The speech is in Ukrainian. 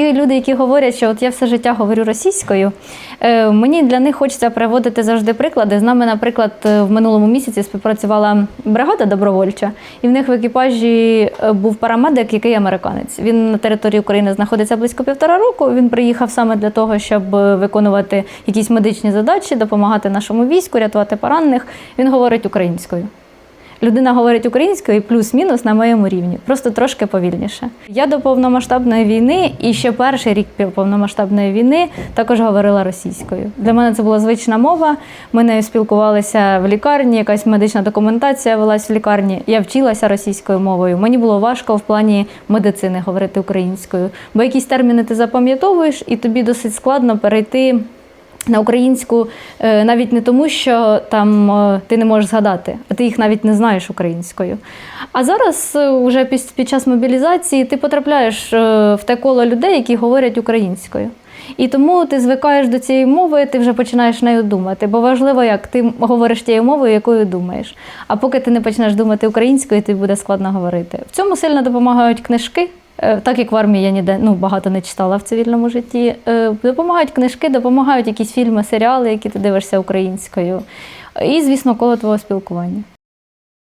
ті люди, які говорять, що от я все життя говорю російською, е, мені для них хочеться приводити завжди приклади. З нами, наприклад, е, в минулому місяці співпрацювала бригада добровольча, і в них в екіпажі е, був парамедик, який американець. Він на території України знаходиться близько півтора року. Він приїхав саме для того, щоб виконувати якісь медичні задачі, допомагати нашому війську, рятувати поранених. Він говорить українською. Людина говорить українською плюс-мінус на моєму рівні, просто трошки повільніше. Я до повномасштабної війни і ще перший рік повномасштабної війни також говорила російською. Для мене це була звична мова. Ми нею спілкувалися в лікарні, якась медична документація велась в лікарні. Я вчилася російською мовою. Мені було важко в плані медицини говорити українською, бо якісь терміни ти запам'ятовуєш, і тобі досить складно перейти на українську е, навіть не тому, що там е, ти не можеш згадати, а ти їх навіть не знаєш українською. А зараз, е, уже під, час мобілізації, ти потрапляєш в те коло людей, які говорять українською. І тому ти звикаєш до цієї мови, ти вже починаєш нею думати. Бо важливо, як ти говориш тією мовою, якою думаєш. А поки ти не почнеш думати українською, тобі буде складно говорити. В цьому сильно допомагають книжки. Е, Так як в армії я ніде ну, багато не читала в цивільному житті, е, допомагають книжки, допомагають якісь фільми, серіали, які ти дивишся українською. І, звісно, коло твого спілкування.